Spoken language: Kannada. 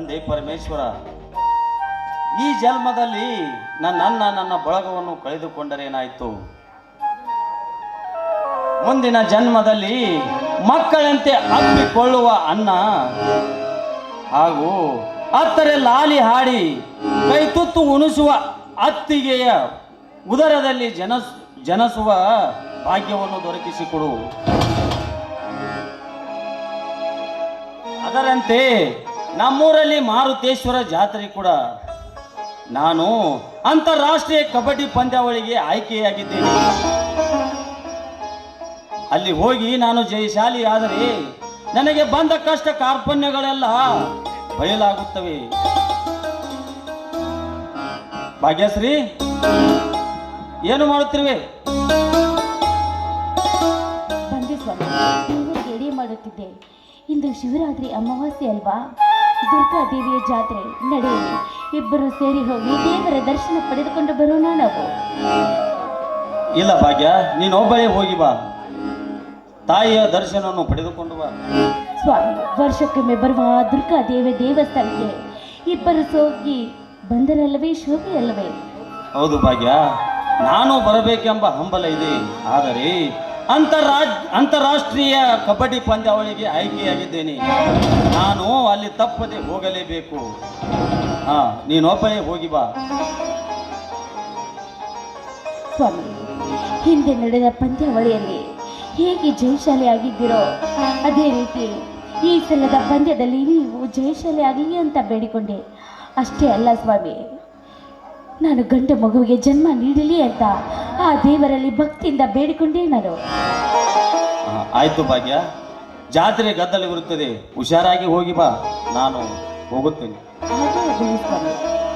ತಂದೆ ಪರಮೇಶ್ವರ, ಈ ಜನ್ಮದಲ್ಲಿ ನನ್ನನ್ನ ನನ್ನ ಬಳಗವನ್ನು ಕಳೆದುಕೊಂಡರೇನಾಯಿತು ಮುಂದಿನ ಜನ್ಮದಲ್ಲಿ ಮಕ್ಕಳಂತೆ ಅಪ್ಪಿಕೊಳ್ಳುವ ಅನ್ನ ಹಾಗೂ ಅತ್ತರೆ ಲಾಲಿ ಹಾಡಿ ಕೈ ತುತ್ತು ಉಣಿಸುವ ಅತ್ತಿಗೆಯ ಉದರದಲ್ಲಿ ಜನ ಜನಸುವ ಭಾಗ್ಯವನ್ನು ದೊರಕಿಸಿಕೊಡು. ಅದರಂತೆ ನಮ್ಮೂರಲ್ಲಿ ಮಾರುತೇಶ್ವರ ಜಾತ್ರೆ ಕೂಡ. ನಾನು ಅಂತಾರಾಷ್ಟ್ರೀಯ ಕಬಡ್ಡಿ ಪಂದ್ಯಾವಳಿಗೆ ಆಯ್ಕೆಯಾಗಿದ್ದೇನೆ. ಅಲ್ಲಿ ಹೋಗಿ ನಾನು ಜಯಶಾಲಿ ಆದರೆ ನನಗೆ ಬಂದ ಕಷ್ಟ ಕಾರ್ಪಣ್ಯಗಳೆಲ್ಲ ಬಯಲಾಗುತ್ತವೆ. ಭಾಗ್ಯಶ್ರೀ, ಏನು ಮಾಡುತ್ತಿರುವೆ? ಸ್ವಾಮಿ ಮಾಡುತ್ತಿದ್ದೆ. ಇಂದು ಶಿವರಾತ್ರಿ ಅಮಾವಾಸ್ಯೆ ಅಲ್ವಾ? ದುರ್ಗಾ ದೇವಿಯ ಜಾತ್ರೆ ನಡೆಯಲಿ. ಇಬ್ಬರು ಸೇರಿ ಹೋಗಿ ದೇವರ ದರ್ಶನ ಪಡೆದುಕೊಂಡು ಬರೋಣ ನಾವು. ಇಲ್ಲ ಭಾಗ್ಯ ನೀನೊಬ್ಬಳೇ ಹೋಗಿ ಬಾ. ತಾಯಿಯ ದರ್ಶನವನ್ನು ಪಡೆದುಕೊಂಡು ಬಾ. ಸ್ವಾಮಿ ವರ್ಷಕ್ಕೊಮ್ಮೆ ಬರುವ ಆ ದುರ್ಗಾ ದೇವಿ ದೇವಸ್ಥಾನಕ್ಕೆ ಇಬ್ಬರು ಸೋಗಿ ಬಂದರಲ್ಲವೇ ಶೋಭೆ ಅಲ್ಲವೇ ಹೌದು ಭಾಗ್ಯ ನಾನು ಬರಬೇಕೆಂಬ ಹಂಬಲ ಇದೆ. ಆದರೆ ಅಂತರಾಜ್, ಅಂತಾರಾಷ್ಟ್ರೀಯ ಕಬಡ್ಡಿ ಪಂದ್ಯಾವಳಿಗೆ ಆಯ್ಕೆಯಾಗಿದ್ದೇನೆ. ನಾನು ಅಲ್ಲಿ ತಪ್ಪದೆ ಹೋಗಲೇಬೇಕು. ಹಾ ನೀನೊಬ್ಬನೇ ಹೋಗಿ ಬಾ. ಸ್ವಾಮಿ, ಹಿಂದೆ ನಡೆದ ಪಂದ್ಯಾವಳಿಯಲ್ಲಿ ಹೇಗೆ ಜಯಶಾಲಿ ಆಗಿದ್ದೀರೋ ಅದೇ ರೀತಿ ಈ ಸಲದ ಪಂದ್ಯದಲ್ಲಿ ನೀವು ಜಯಶಾಲಿ ಆಗಲಿ ಅಂತ ಬೇಡಿಕೊಂಡೆ. ಅಷ್ಟೇ ಅಲ್ಲ ಸ್ವಾಮಿ ನಾನು ಗಂಡ ಮಗುವಿಗೆ ಜನ್ಮ ನೀಡಲಿ ಅಂತ. ಆ ದೇವರಲ್ಲಿ ಭಕ್ತಿಯಿಂದ ಬೇಡಿಕೊಂಡೇ ನಾನು. ಆಯ್ತು ಭಾಗ್ಯ. ಜಾತ್ರೆ ಗದ್ದಲವಿರುತ್ತದೆ. ಹುಷಾರಾಗಿ ಹೋಗಿ ಬಾ. ನಾನು ಹೋಗುತ್ತೇನೆ. ಹಾಗೆ